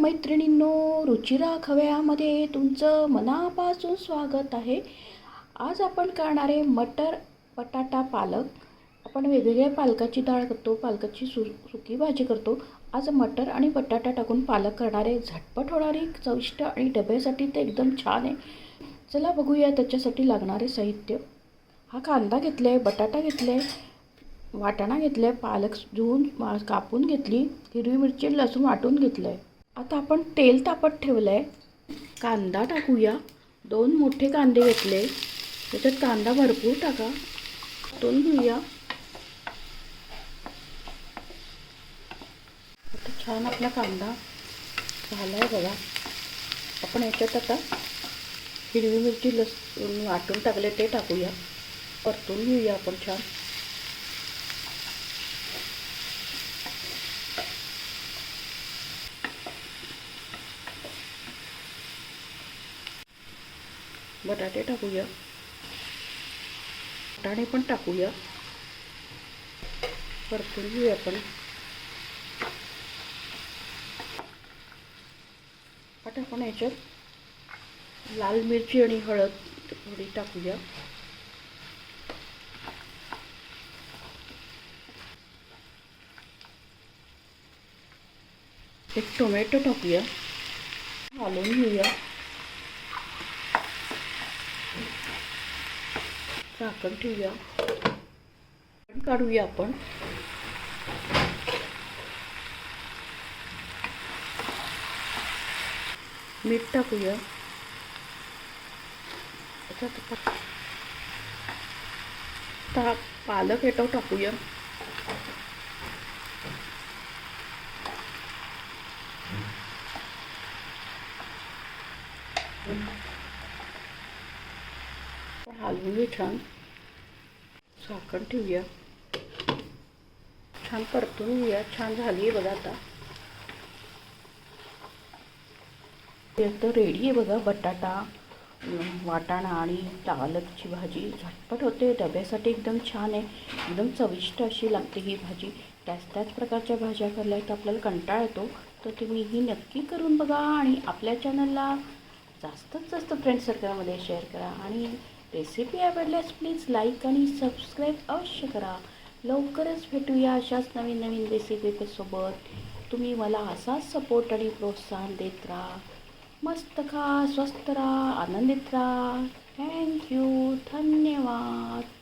मैत्रिणींनो रुचिरा खव्यामध्ये तुमचं मनापासून स्वागत आहे. आज आपण करणारे मटर बटाटा पालक. आपण वेगवेगळ्या पालकाची डाळ करतो पालकाची सु सुकी भाजी करतो. आज मटर आणि बटाटा टाकून पालक करणारे झटपट होणारी चविष्ट आणि डब्यासाठी ते एकदम छान आहे. चला बघूया त्याच्यासाठी लागणारे साहित्य. हा कांदा घेतला आहे बटाटा घेतला आहे वाटाणा घेतला आहे पालक धुवून कापून घेतली हिरवी मिरची लसूण वाटून घेतलं आहे आता आपण तेल तापत ठेवलं आहे कांदा टाकूया. दोन मोठे कांदे घेतले. त्याच्यात कांदा भरपूर टाका. परतून घेऊया. आता छान आपला कांदा झाला आहे बघा. आपण याच्यात आता हिरवी मिरची लस वाटून टाकले ते टाकूया. परतून घेऊया आपण छान. बटाटे टाकूया. बटाणे पण टाकूया. परतून घेऊया आपण. आता आपण याच्यात लाल मिरची आणि हळद थोडी टाकूया. एक टोमॅटो टाकूया. घालून घेऊया. झाकण ठेवूया. काढूया आपण. मीठ टाकूया. ता पालक येतो टाकूया. हलवून घेऊ छान झाकण ठेवूया. छान परतून घेऊया. छान झाली आहे बघा आता. तर रेडी आहे बघा. बटाटा वाटाणा आणि पालकची भाजी झटपट होते. डब्यासाठी एकदम छान आहे. एकदम चविष्ट अशी लागते ही भाजी. त्याच त्याच प्रकारच्या भाज्या करल्या तर आपल्याला कंटाळा येतो. तर तुम्ही ही नक्की करून बघा आणि आपल्या चॅनलला जास्तीत जास्त फ्रेंड सर्कलमध्ये शेअर करा. आणि रेसिपी आवडल्यास प्लीज लाईक आणि सबस्क्राईब अवश्य करा. लवकरच भेटूया अशाच नवीन नवीन रेसिपीसोबत तुम्ही मला असाच सपोर्ट आणि प्रोत्साहन देत राहा. मस्त खा स्वस्त राहा आनंदित राहा. थँक्यू धन्यवाद.